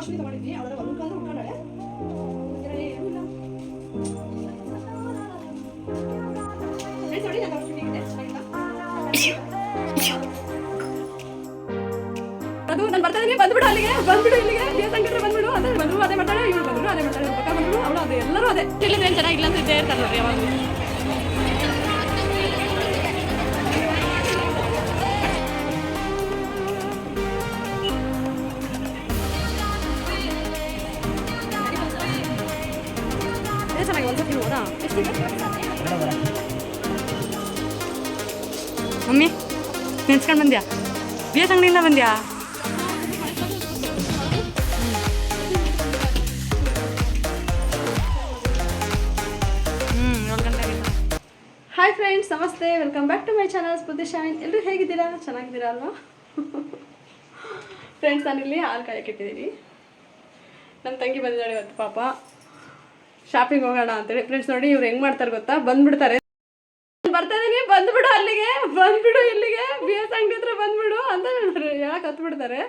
ಅಶ್ವಿನಿ ತಗೊಂಡಿದ್ವಿ ಅವಳ outfit ಹೀಗಿದೆ. ಚೆನ್ನಾಗಿಲ್ಲ? ಅದು ನಾನು ಬರ್ತಾ ಇದೀನಿ, ಬಂದ್ಬಿಡು ಅಲ್ಲಿಗೆ, ಬಂದ್ಬಿಡು ಇಲ್ಲಿಗೆ ದೇವ ಸಂಕಟ ಬಂದ್ಬಿಡು, ಅದೇ ಬಂದ್ರು ಅದೇ ಮಾಡ್ತಾಳೆ, ಇವಳು ಬಂದ್ರು ಅದೇ ಮಾಡ್ತಾಳೆ ಪಕ್ಕ ಬಂದ್ರು ಅವಳು ಅದೇ, ಎಲ್ಲರೂ ಅದೇ ಏನು ಚೆನ್ನಾಗಿಲ್ಲ ಅಂತ ಇದ್ದೇ ಇರ್ತಾರೆ ನೋಡಿ ಯಾವಾಗ ಮಮ್ಮಿ ನೆನ್ಸ್ಕೊಂಡು ಬಂದ್ಯಾ? ಬೇಸ್ ಅಂಗಡಿಯಿಂದ ಬಂದ್ಯಾ? ಹಾಯ್ ಫ್ರೆಂಡ್ಸ್ ನಮಸ್ತೆ. Welcome back to my channel Spoorthi shine ಎಲ್ಲರೂ ಹೇಗಿದ್ದೀರಾ? ಚೆನ್ನಾಗಿದ್ದೀರಾ ಅಲ್ವಾ? ಫ್ರೆಂಡ್ಸ್ ನಾನಿಲ್ಲಿ ಹಾಲು ಕಾಯಕ್ಕೆ ಇಟ್ಟಿದ್ದೀನಿ. ನಮ್ಮ ತಂಗಿ ಬಂದಿದ್ದಾಳೆ ಇವತ್ತು ಪಾಪ. ಶಾಪಿಂಗ್ ಹೋಗೋಣ ಅಂತೇಳಿ. ಫ್ರೆಂಡ್ಸ್ ನೋಡಿ, ಇವ್ರು ಹೆಂಗ್ ಮಾಡ್ತಾರೆ ಗೊತ್ತಾ? ಬಂದ್ಬಿಡ್ತಾರೆ. ಬರ್ತಾ ಇದೀನಿ, ಬಂದ್ಬಿಡು ಅಲ್ಲಿಗೆ, ಬಂದ್ಬಿಡು ಇಲ್ಲಿಗೆ. ಬಿ ಎಸ್ ಅಂಗಡಿ ಹತ್ರ ಬಂದ್ಬಿಡು ಅಂತ ಹೇಳಕ್ ಹತ್ಬಿಡ್ತಾರೆ?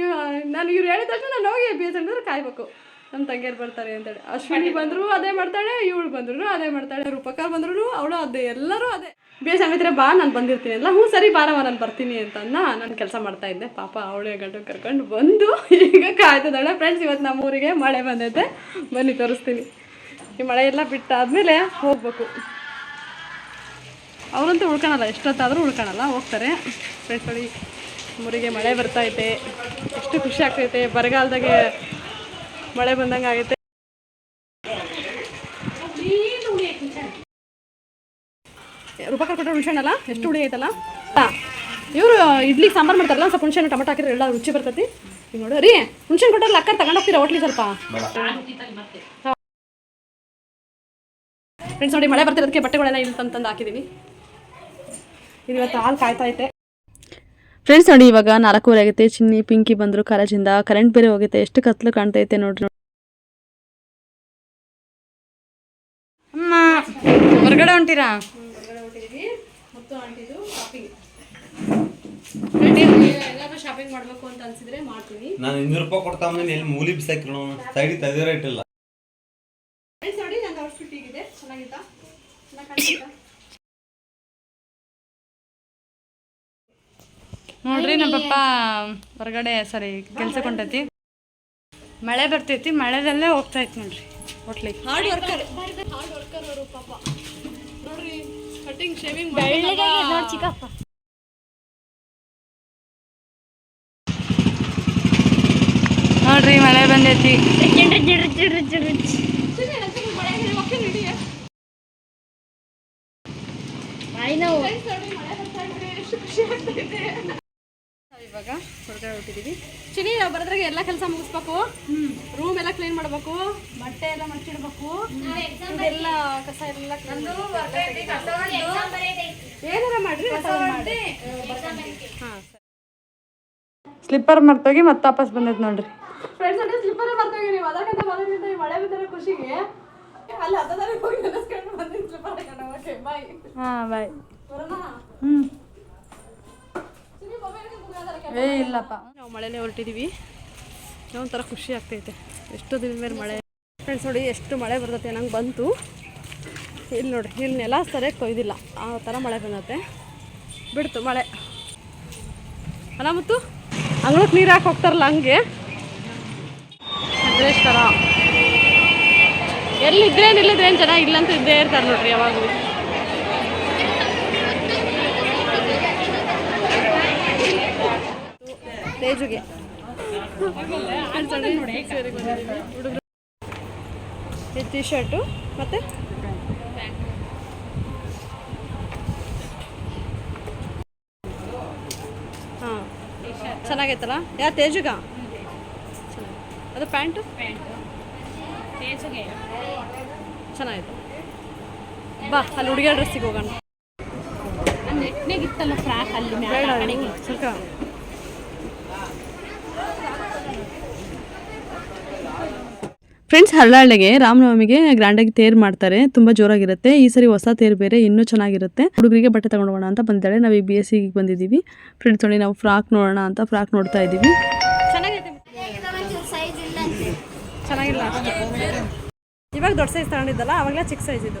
ಇವ, ನಾನು ಇವ್ರು ಹೇಳಿದ ತಕ್ಷಣ ನಾನು ಹೋಗಿ ಬಿ ಎಸ್ ಅಂಗಡಿ ಹತ್ರ ಕಾಯ್ಬೇಕು. ನಮ್ಮ ತಂಗಿಯರು ಬರ್ತಾರೆ ಅಂತೇಳಿ. ಅಶ್ವಿನಿ ಬಂದ್ರು, ಅದೇ ಮಾಡ್ತಾಳೆ, ಇವಳು ಬಂದ್ರು, ಅದೇ ಮಾಡ್ತಾಳೆ. ರೂಪಕ ಬಂದ್ರು, ಅವಳು ಅದೇ, ಎಲ್ಲರೂ ಅದೇ. ಬಿ ಎಸ್ ಅಂಗಡಿ ಹತ್ರ ಬಾ, ನಾನು ಬಂದಿರ್ತೀನಿ ಅಲ್ಲ? ಹ್ಞೂ ಸರಿ ಬಾರವ ನಾನು ಬರ್ತೀನಿ ಅಂತ ಅಂದ ನಾನು ಕೆಲಸ ಮಾಡ್ತಾ ಇದ್ದೆ. ಪಾಪ ಅವಳೇ ಗಂಟು ಕರ್ಕೊಂಡು ಬಂದು ಈಗ ಕಾಯ್ತದಾಳೆ ಫ್ರೆಂಡ್ಸ್ ಇವತ್ತು ನಮ್ಮ ಊರಿಗೆ ಮಳೆ ಬಂದೈತೆ. ಬನ್ನಿ ತೋರಿಸ್ತೀನಿ. ಈ ಮಳೆ ಎಲ್ಲ ಬಿಟ್ಟಾದ್ಮೇಲೆ ಹೋಗ್ಬೇಕು. ಅವರಂತೂ ಉಳ್ಕೊಳಲ್ಲ ಎಷ್ಟೊತ್ತಾದರೂ ಉಳ್ಕೊಳಲ್ಲ ಹೋಗ್ತಾರೆ. ಫ್ರೆಂಡ್ಸ್ ನೋಡಿ ಮುರಿಗೆ ಮಳೆ ಬರ್ತೈತೆ ಎಷ್ಟು ಖುಷಿ ಆಗ್ತೈತೆ, ಬರಗಾಲದಾಗೆ ಮಳೆ ಬಂದಂಗೆ ಆಗೈತೆ. ರೂಪಾಯಿ ಕೊಟ್ಟರೆ ಹುಣ್ಸೆಣ್ಣಲ್ಲ ಎಷ್ಟು ಹುಳಿ ಐತಲ್ಲ? ಇವರು ಇಡ್ಲಿ ಸಾಂಬಾರು ಮಾಡ್ತಾರಲ್ಲ ಸ್ವಲ್ಪ ಹುಣ್ಸೆಣ್ಣು ಟೊಮಟೊ ಹಾಕಿದ್ರೆ ಎಲ್ಲ ರುಚಿ ಬರ್ತೈತಿ. ಈಗ ನೋಡು, ರೀ ಹುಣ್ಸೆಣ್ಣು ಕೊಟ್ಟರೆ ಅಕ್ಕ ತಗೊಂಡು ಹೋಗ್ತೀರಾ ಹೋಟ್ಲಿ ಸ್ವಲ್ಪ? ಫ್ರೆಂಡ್ಸ್ ನೋಡಿ ಮಳೆ ಬರ್ತಿರೋದಕ್ಕೆ ಬಟ್ಟೆಗಳೆಲ್ಲ ಇಲ್ಲಿ ತಂದು ತಂದು ಹಾಕಿದ್ದೀನಿ ಇದು ಇವತ್ತು ಹಾಲು ಕಾಯ್ತಾ ಐತೆ ಫ್ರೆಂಡ್ಸ್ ನೋಡಿ ಇವಾಗ ನಾಲ್ಕೂವರೆ ಆಗುತ್ತೆ ಚಿನ್ನಿ ಪಿಂಕಿ ಬಂದರು ಕಾಲೇಜಿಂದ. ಕರೆಂಟ್ ಬೇರೆ ಹೋಗುತ್ತೆ ಎಷ್ಟು ಕತ್ಲು ಕಾಣ್ತೈತೆ ನೋಡಿ. ಅಮ್ಮ ಹೊರಗಡೆ ಹೊಂಟಿರಾ? ಶಾಪಿಂಗ್ ಮಾಡಬೇಕು ಅಂತ ಅನ್ಸಿದ್ರೆ ಮಾಡ್ತೀನಿ ನಾನು ಇನ್ನೂರು ರೂಪಾಯಿ ಕೊಡ್ತಾ ಎಲ್ಲಿ ಮೂಲಿ ಬಿಸಾಕಿರೋ ಸೈಡಿಗೆ ತೆಗೆದಿರೋ ಇಟ್ಟಿಲ್ಲ ಫ್ರೆಂಡ್ಸ್ ನೋಡಿ ನನ್ನ ಔಟ್ಫಿಟ್ ಹೀಗಿದೆ ಚೆನ್ನಾಗಿತ್ತಾ? ಚೆನ್ನಾಗಿ ಕಾಣಿಸ್ತಾ ನೋಡ್ರಿ ನಮ್ಮ ಪಪ್ಪ ಹೊರಗಡೆ ಸಾರಿ ಕೆಲ್ಸಕ್ಕೆ ಹೊಂಟೈತಿ. ಮಳೆ ಬರ್ತೈತಿ ಮಳೆದಲ್ಲೇ ಹೋಗ್ತಾ ಇತ್ತು ನೋಡ್ರಿ ಹೋಟ್ಲಿಗೆ ಹಾರ್ಡ್ ವರ್ಕರ್ ಹಾರ್ಡ್ ವರ್ಕರ್ ಅವರು ಪಾಪ. ನೋಡ್ರಿ ಕಟಿಂಗ್ ಶೇವಿಂಗ್ ನೋಡ್ರಿ ಮಳೆ ಬಂದೈತಿ. ಇವಾಗ ಹೊರಗಡೆ ಹೊಟ್ಟಿದೀವಿ ಚಿನಿ ನಾವು ಬರೋದ್ರಾಗೆ ಎಲ್ಲ ಕೆಲಸ ಮುಗಿಸ್ಬೇಕು. ರೂಮ್ ಎಲ್ಲ ಕ್ಲೀನ್ ಮಾಡ್ಬೇಕು. ಬಟ್ಟೆ ಎಲ್ಲ ಮಡ್ಚಿಡ್ಬೇಕು. ಎಲ್ಲ ಕಸ ಎಲ್ಲ ಏನಾರ ಮಾಡ್ರಿ ಹಾಂ ಸ್ಲಿಪ್ಪರ್ ಮರ್ತೋಗಿ ಮತ್ತೆ ವಾಪಸ್ ಬಂದೈತೆ ನೋಡ್ರಿ. ಫ್ರೆಂಡ್ಸ್ ಸ್ಲಿಪ್ಪರ್ ಮರ್ತೋಗಿ ನೀವು. ಅದಕ್ಕಿಂತ ಮಳೆ ಬಿದ್ದರೆ ಖುಷಿಗೆ ಅಲ್ಲಿ ಹೋಗಿ ನೆನೆಸ್ಕೊಂಡು ಓಕೆ ಬಾಯ್ ಹಾಂ ಬಾಯ್ ಬರೋಣ? ಹ್ಞೂ ಏ ಇಲ್ಲಪ್ಪ. ನಾವು ಮಳೆನೇ ಹೊರಟಿದೀವಿ. ಒಂಥರ ಖುಷಿ ಆಗ್ತೈತೆ. ಎಷ್ಟು ದಿನದ ಮೇಲೆ ಮಳೆ. ಫ್ರೆಂಡ್ಸ್ ನೋಡಿ ಎಷ್ಟು ಮಳೆ ಬರ್ತೈತೆ ನಂಗೆ ಬಂತು. ಇಲ್ಲಿ ನೋಡಿ ಇಲ್ಲಿ ನೆಲ ಸರಿಯಾಗಿ ಕೊಯ್ದಿಲ್ಲ. ಆ ಥರ ಮಳೆ ಬಂದತ್ತೆ ಬಿಡ್ತು ಮಳೆ. ಅಲ್ಲ ಮತ್ತು ಅಂಗಳಕ್ಕೆ ನೀರು ಹಾಕಿ ಹೋಗ್ತಾರಲ್ಲ ಹಂಗೆ. ಅದ್ರೇಶ್ವರ ಎಲ್ಲಿದ್ರೆ ಇಲ್ಲಿದ್ರೆ ಏನು ಜನ ಅಂತ ಇದ್ದೇ ಇರ್ತಾರೆ ನೋಡ್ರಿ ಯಾವಾಗಲೂ. ತೇಜುಗೆ. ಇದು ಟಿ ಶರ್ಟು ಮತ್ತೆ? ಹಾಂ, ಚೆನ್ನಾಗೈತಲ್ಲ? ಯಾ ತೇಜುಗ? ಅದು ಪ್ಯಾಂಟು ಪ್ಯಾಂಟು? ಚೆನ್ನಾಗಿತ್ತು ಬಾ ಅಲ್ಲಿ ಹುಡುಗಿಯ ಡ್ರೆಸ್ಸಿಗೆ ಹೋಗೋಣ. ನೆಟ್ನಾಗಿತ್ತಲ್ಲ ಫ್ರಾಕ್ ಅಲ್ಲಿ ಸ್ವಲ್ಪ. ಫ್ರೆಂಡ್ಸ್ ಹಳ್ಳಹಳ್ಳಿಗೆ ರಾಮನವಮಿಗೆ ಗ್ರ್ಯಾಂಡಾಗಿ ತೇರ್ ಮಾಡ್ತಾರೆ. ತುಂಬಾ ಜೋರಾಗಿರುತ್ತೆ. ಈ ಸರಿ ಹೊಸ ತೇರ್ ಬೇರೆ ಇನ್ನೂ ಚೆನ್ನಾಗಿರುತ್ತೆ. ಹುಡುಗರಿಗೆ ಬಟ್ಟೆ ತಗೊಂಡೋಗೋಣ ಅಂತ ಬಂದಿದ್ದಾಳೆ. ನಾವು ಈ ಬಿ ಎಸ್ ಸಿಗೆ ಬಂದಿದ್ದೀವಿ. ಫ್ರೆಂಡ್ಸ್ ನೋಡಿ ನಾವು ಫ್ರಾಕ್ ನೋಡೋಣ ಅಂತ ಫ್ರಾಕ್ ನೋಡ್ತಾ ಇದ್ದೀವಿ ಚೆನ್ನಾಗೈತೆ ಸೈಜ್ ಇಲ್ಲ ಚೆನ್ನಾಗಿಲ್ಲ ಇವಾಗ ದೊಡ್ಡ ಸೈಜ್ ತಗೊಂಡಿದ್ದಲ್ಲ, ಅವಾಗಲೇ ಚಿಕ್ಕ ಸೈಜ್ ಇದು.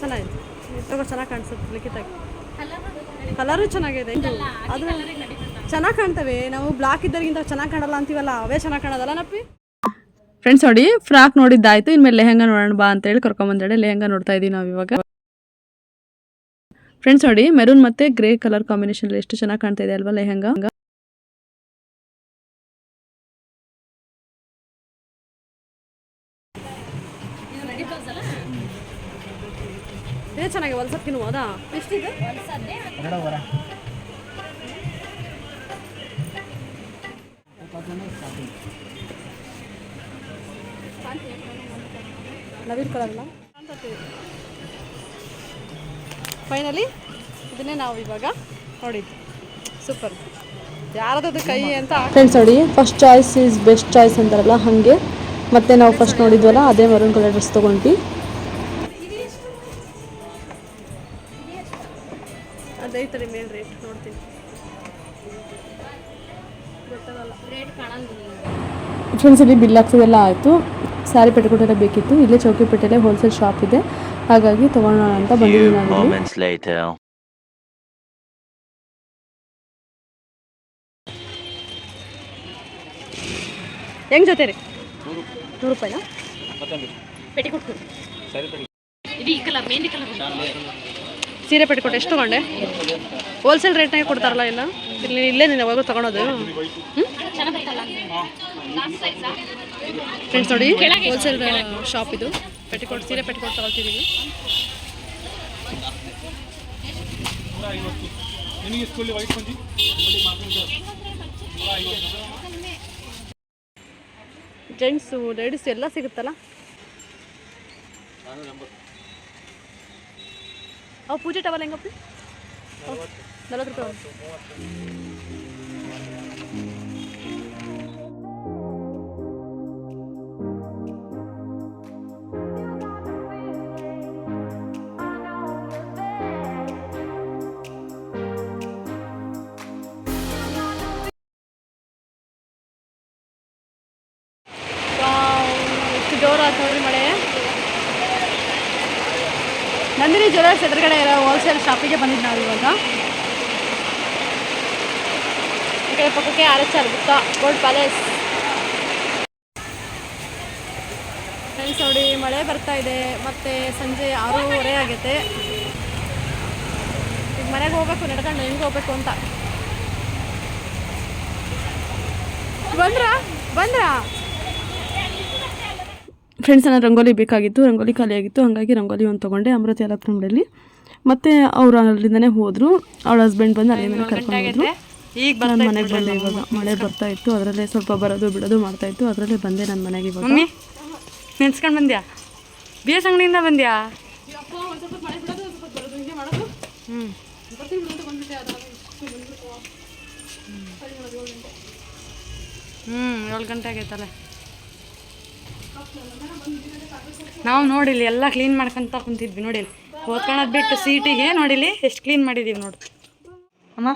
ಚೆನ್ನಾಗಿತ್ತು ತಗೋ ಚೆನ್ನಾಗಿ ಕಾಣಿಸುತ್ತೆ ಲಿಖಿತಾಗಿ ಕಲರು ಚೆನ್ನಾಗಿದೆ. ಅದು ಚೆನ್ನಾಗಿ ಕಾಣ್ತವೆ. ನಾವು ಬ್ಲಾಕ್ ಇದ್ದರಿಗಿಂತ ಚೆನ್ನಾಗಿ ಕಾಣಲ್ಲ ಅಂತೀವಲ್ಲ, ಅವೇ ಚೆನ್ನಾಗಿ ಕಾಣೋದಲ್ಲ ನಪ್ಪಿ? ಫ್ರೆಂಡ್ಸ್ ನೋಡಿ ಫ್ರಾಕ್ ನೋಡಿದ್ದಾಯ್ತು, ಇನ್ಮೇಲೆ ಲೆಹಂಗ ನೋಡೋಣ ಬಾ ಅಂತ ಹೇಳಿ ಲೆಹಂಗ ಲೆಹಂಗಾ ನೋಡ್ತಾ ಇದೀವಿ ನಾವು ಇವಾಗ. ಫ್ರೆಂಡ್ಸ್ ನೋಡಿ ಮೆರೂನ್ ಮತ್ತೆ ಗ್ರೇ ಕಲರ್ ಕಾಂಬಿನೇಷನ್ ಎಷ್ಟು ಚೆನ್ನಾಗಿ ಕಾಣ್ತಾ ಇದೆ ಅಲ್ವಾ ಲೆಹಂಗಾ? ಇದೇ ಚೆನ್ನಾಗಿ ಹೊಲ್ಸಕ್ಕಿನೂ ಅದಾ? ಎಷ್ಟಿದೆ? ನವೀನ್ ಕಲರ್ ಅಲ್ಲ ಫೈನಲಿ ಇದನ್ನೇ ನಾವು ಇವಾಗ ನೋಡಿದ್ವಿ ಸೂಪರ್ ಯಾರದದು ಕೈ ಅಂತ ಫ್ರೆಂಡ್ಸ್ ನೋಡಿ first choice is best choice ಅಂತಾರಲ್ಲ, ಹಾಗೆ. ಮತ್ತೆ ನಾವು ಫಸ್ಟ್ ನೋಡಿದ್ವಲ್ಲ, ಅದೇ ಮರೂನ್ ಕಲರ್ ಡ್ರೆಸ್ ತೊಗೊಂಡ್ವಿ. ಫ್ರೆಂಡ್ಸ್ ಇಲ್ಲಿ ಬಿಲ್ ಹಾಕ್ಸೋದೆಲ್ಲ ಆಯಿತು. ಸ್ಯಾರಿ ಪೆಟ್ಟುಕೊಟ್ಟೆಲ್ಲ ಬೇಕಿತ್ತು. ಇಲ್ಲೇ ಚೌಕಿಪೇಟೆಲೆ ಹೋಲ್ಸೇಲ್ ಶಾಪ್ ಇದೆ. ಹಾಗಾಗಿ ತೊಗೊಳೋಣ ಅಂತ ಬಂದಿದ್ದೀನಿ. ಹೆಂಗ್ ಜೊತೆ ರೀ? ನೂರು ರೂಪಾಯಿನಾ? ಸೀರೆ ಪೆಟ್ಟಿಕೊಟ್ಟು ಎಷ್ಟು ತಗೊಂಡೆ? ಹೋಲ್ಸೇಲ್ ರೇಟ್ನಾಗೆ ಕೊಡ್ತಾರಲ್ಲ ಇಲ್ಲ ಇಲ್ಲಿ ಇಲ್ಲೇ ನೀನು ಯಾವಾಗ ತಗೊಳೋದು. ಫ್ರೆಂಡ್ಸ್ ನೋಡಿ ಹೋಲ್ಸೇಲ್ ಶಾಪ್ ಇದು. ಪೆಟ್ಟಿಕೋಟ್ ಸೀರೆ ಪೆಟ್ಟಿಕೋಟ್ ತಗೊಳ್ತಿದ್ದೀವಿ ಜೆಂಟ್ಸು ಲೇಡೀಸ್ ಎಲ್ಲ ಸಿಗುತ್ತಲ್ಲ? ಅವು ಪೂಜೆ ಟವಲ್ ಹೆಂಗಪ್ಪ? ನಲ್ವತ್ತು ರೂಪಾಯಿ. ಮಳೆ. ನಂದಿನಿ ಜ್ಯುವೆಲರ್ಸ್ ಎದುರುಗಡೆ ಇರೋ ಹೋಲ್ಸೇಲ್ ಶಾಪಿಗೆ ಬಂದಿದ್ದು ನಾವು ಇವಾಗ. ಈ ಕಡೆ ಪಕ್ಕಕ್ಕೆ R S R Gupta gold palace friends ನೋಡಿ, ಮಳೆ ಬರ್ತಾ ಇದೆ. ಮತ್ತೆ ಸಂಜೆ ಆರೂವರೆ ಆಗೈತೆ. ಈಗ ಮನೆಗೆ ಹೋಗ್ಬೇಕು, ನಡ್ಕೊಂಡು ಹೆಂಗೆ ಹೋಗ್ಬೇಕು ಅಂತ. ಬಂದ್ರಾ? ಬಂದ್ರಾ? ಫ್ರೆಂಡ್ಸ್ ಅನ್ನ ರಂಗೋಲಿ ಬೇಕಾಗಿತ್ತು ರಂಗೋಲಿ ಖಾಲಿಯಾಗಿತ್ತು ಹಾಗಾಗಿ ರಂಗೋಲಿ ಒಂದು ತೊಗೊಂಡೆ ಅಮೃತ ಎಲೆಕ್ಟ್ರಾನ್ಗಳಲ್ಲಿ ಮತ್ತೆ ಅವರು ಅಲ್ಲಿಂದನೇ ಹೋದರು ಅವ್ರ ಹಸ್ಬೆಂಡ್ ಬಂದು ಅಲ್ಲಿ ಕರ್ಕೊಂಡು ಈಗ ನಾನು ಮನೆಗೆ ಬಂದೆ ಇವಾಗ. ಮಳೆ ಬರ್ತಾ ಇತ್ತು ಅದರಲ್ಲೇ ಸ್ವಲ್ಪ ಬರೋದು ಬಿಡೋದು ಮಾಡ್ತಾ ಇತ್ತು ಅದರಲ್ಲೇ ಬಂದೆ ನನ್ನ ಮನೆಗೆ ಇವಾಗ. ನೆನ್ಸ್ಕೊಂಡು ಬಂದ್ಯಾ? ಬಿ ಎಸ್ ಅಂಗಡಿಯಿಂದ ಬಂದ್ಯಾ? ಹ್ಞೂ ಹ್ಞೂ ಏಳು ಗಂಟೆ ಆಗೈತಲ್ಲ. ನಾವು ನೋಡಿಲ್ಲಿ ಎಲ್ಲ ಕ್ಲೀನ್ ಮಾಡ್ಕೊಂತ ಕುಂತಿದ್ವಿ ನೋಡಿಲ್ಲಿ. ಓದ್ಕೊಳೋದು ಬಿಟ್ಟು ಸೀಟಿಗೆ ನೋಡಿಲಿ ಎಷ್ಟು ಕ್ಲೀನ್ ಮಾಡಿದ್ದೀವಿ ನೋಡಿ. ಅಮ್ಮ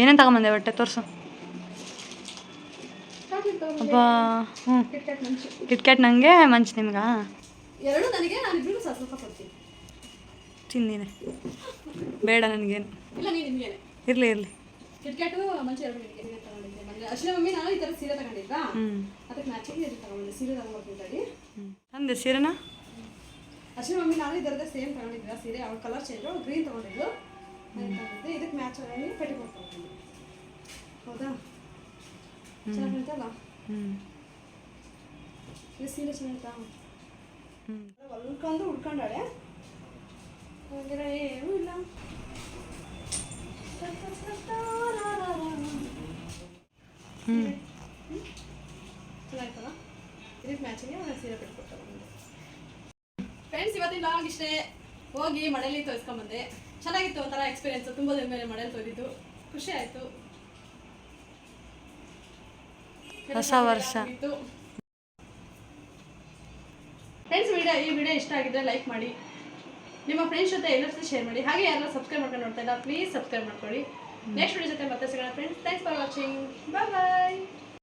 ಏನೇನು ತಗೊಂಬಂದೆ ಬಟ್ಟೆ ತೋರಿಸು. ಅಬ್ಬಾ ಹ್ಞೂ ಕಿಟ್ಕ್ಯಾಟ್ ನನಗೆ ಮಂಚ್ ನಿಮ್ಗೆ? ತಿಂದಿನಿ. ಬೇಡ ನನಗೇನು. ಇಲ್ಲ ಇರಲಿ ಕಿಟ್ಕ್ಯಾಟು ಇರಲಿ ಇರಲಿ. ಅಶ್ವಿನ ಮಮ್ಮಿ ನಾನು ಈ ಥರ ಸೀರೆ ತಗೊಂಡಿದ್ರಾ ಹ್ಞೂ ಅದಕ್ಕೆ ಮ್ಯಾಚಿಂಗ್ ಇದು ತಗೊಂಡಿದ್ದೆ ಸೀರೆ ಸೀರೆನಾ? ಅಶ್ವಿನ ಮಮ್ಮಿ ನಾನು ಇದರದ್ದೇ ಸೇಮ್ ತಗೊಂಡಿದ್ದೆ ಸೀರೆ ಅವ್ರ ಕಲರ್ ಚೇಂಜ್ ಅವ್ರು ಗ್ರೀನ್ ತಗೊಂಡಿದ್ದು ಇದಕ್ಕೆ ಮ್ಯಾಚ್ ಆಗಿ ಪೆಟ್ಟಿ ಕೊಡ್ತೀನಿ. ಹೌದಾ? ಚೆನ್ನಾಗಿ ಕಾಣ್ತಲ್ಲ ಹ್ಞೂ ಇದು ಸೀರೆ ಚೆನ್ನಾಗಿತ್ತಾ? ಹೊಲ್ಕೊಂಡು ಉಳ್ಕೊಂಡಾಳೆ ಏನೂ ಇಲ್ಲ. ಲಾಗ್ ಇಷ್ಟೇ ಹೋಗಿ ಮನೇಲಿ ತೋರಿಸ್ಕೊಂಬಂದೆ ಚೆನ್ನಾಗಿತ್ತು ಒಂಥರ ಎಕ್ಸ್ಪೀರಿಯನ್ಸ್ ತುಂಬ ದಿನ ಮೇಲೆ ಮನೇಲಿ ತೋರಿದ್ದು. ಖುಷಿ ಆಯಿತು. ಹೊಸ ವರ್ಷ. ಫ್ರೆಂಡ್ಸ್ ವಿಡಿಯೋ ಈ ವಿಡಿಯೋ ಇಷ್ಟ ಆಗಿದ್ರೆ ಲೈಕ್ ಮಾಡಿ. ನಿಮ್ಮ ಫ್ರೆಂಡ್ಸ್ ಜೊತೆ ಎಲ್ಲರೂ ಜೊತೆ ಶೇರ್ ಮಾಡಿ. ಹಾಗೆ ಯಾರು ಸಬ್ಸ್ಕ್ರೈಬ್ ಮಾಡ್ಕೊಂಡು ನೋಡ್ತಾ ಇಲ್ಲ ಪ್ಲೀಸ್ ಸಬ್ಸ್ಕ್ರೈಬ್ ಮಾಡ್ಕೊಳ್ಳಿ. ನೆಕ್ಸ್ಟ್ ವಿಡಿಯೋ ಜೊತೆ ಮತ್ತೆ ಸಿಗೋಣ friends thanks for watching bye bye